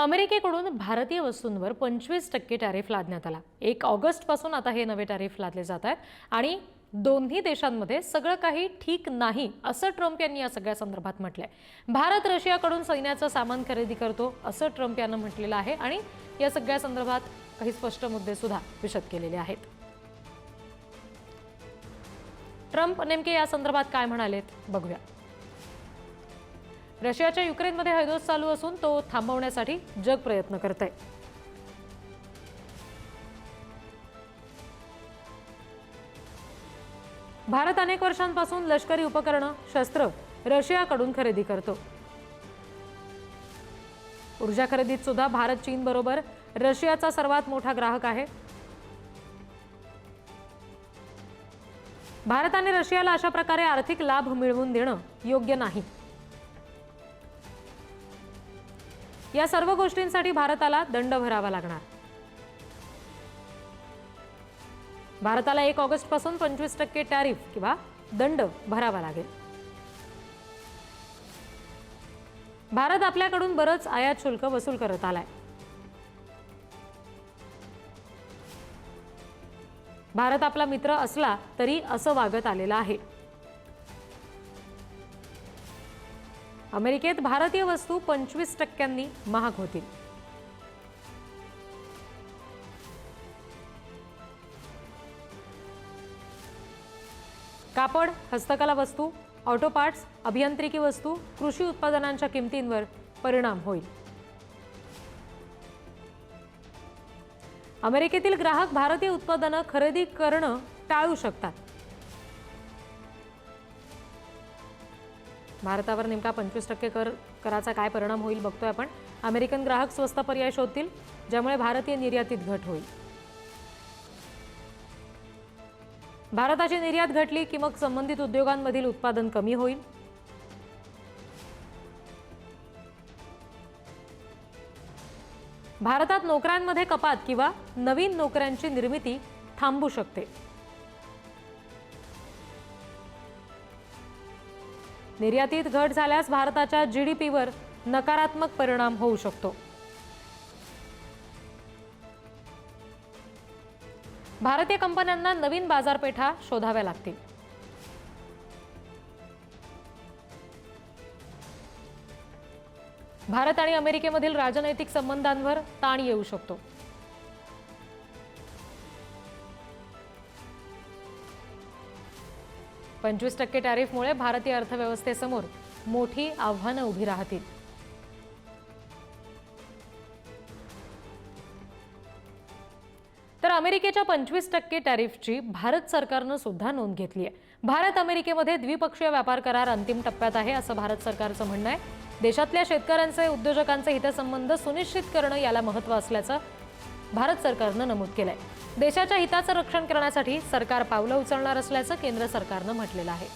अमेरिकेकडून भारतीय वस्तूंवर पंचवीस टक्के टॅरिफ लादण्यात आला. एक ऑगस्टपासून आता हे नवे टॅरिफ लादले जात आहेत आणि दोन्ही देशांमध्ये सगळं काही ठीक नाही असं ट्रम्प यांनी या सगळ्या संदर्भात म्हटलंय. भारत रशियाकडून सैन्याचं सामान खरेदी करतो असं ट्रम्प यांना म्हटलेलं आहे आणि या सगळ्या संदर्भात काही स्पष्ट मुद्दे सुद्धा विशद केलेले आहेत. ट्रम्प नेमके या संदर्भात काय म्हणालेत बघूया. रशियाच्या युक्रेनमध्ये हैदोस चालू असून तो थांबवण्यासाठी जग प्रयत्न करत आहे भारत अनेक वर्षांपासून लष्करी उपकरणं शस्त्र रशियाकडून खरेदी करतो. ऊर्जा खरेदीत सुद्धा भारत चीन बरोबर रशियाचा सर्वात मोठा ग्राहक आहे. भारताने रशियाला अशा प्रकारे आर्थिक लाभ मिळवून देणं योग्य नाही. या सर्व गोष्टींसाठी भारताला दंड भरावा लागणार. भारताला एक ऑगस्टपासून पंचवीस टक्के टॅरिफ किंवा दंड भरावा लागेल. भारत आपल्याकडून बरंच आयात शुल्क वसूल करत आलाय. भारत आपला मित्र असला तरी असं वागत आलेला आहे. अमेरिकेत भारतीय वस्तू पंचवीस टक्क्यांनी महाग होतील. कापड हस्तकला वस्तू ऑटो पार्ट्स अभियांत्रिकी वस्तू कृषी उत्पादनांच्या किमतींवर परिणाम होईल. अमेरिकेतील ग्राहक भारतीय उत्पादनं खरेदी करणं टाळू शकतात. भारतावर नेमका पंचवीस टक्के कर कराचा काय परिणाम होईल बघतोय आपण. अमेरिकन ग्राहक स्वस्त पर्याय शोधतील ज्यामुळे भारतीय निर्यातीत घट होईल. भारताची निर्यात घटली की मग संबंधित उद्योगांमधील उत्पादन कमी होईल. भारतात नोकऱ्यांमध्ये कपात किंवा नवीन नोकऱ्यांची निर्मिती थांबू शकते. निर्यातीत घट झाल्यास भारताच्या जी डी पीवर नकारात्मक परिणाम होऊ शकतो. भारतीय कंपन्यांना नवीन बाजारपेठा शोधाव्या लागतील. भारत आणि अमेरिकेमधील राजनैतिक संबंधांवर ताण येऊ शकतो. पंचवीस टक्के टॅरिफमुळे भारतीय अर्थव्यवस्थेसमोर मोठी आव्हानं उभी राहतील. तर अमेरिकेच्या पंचवीस टक्के टॅरिफची भारत सरकारनं सुद्धा नोंद घेतली आहे. भारत अमेरिकेमध्ये द्विपक्षीय व्यापार करार अंतिम टप्प्यात आहे असं भारत सरकारचं म्हणणं आहे. देशातल्या शेतकऱ्यांचे उद्योजकांचे हितसंबंध सुनिश्चित करणं याला महत्त्व असल्याचं भारत सरकारनं नमूद केलंय. देशाच्या हिताचं रक्षण करण्यासाठी सरकार पावलं उचलणार असल्याचं केंद्र सरकारनं म्हटलेलं आहे.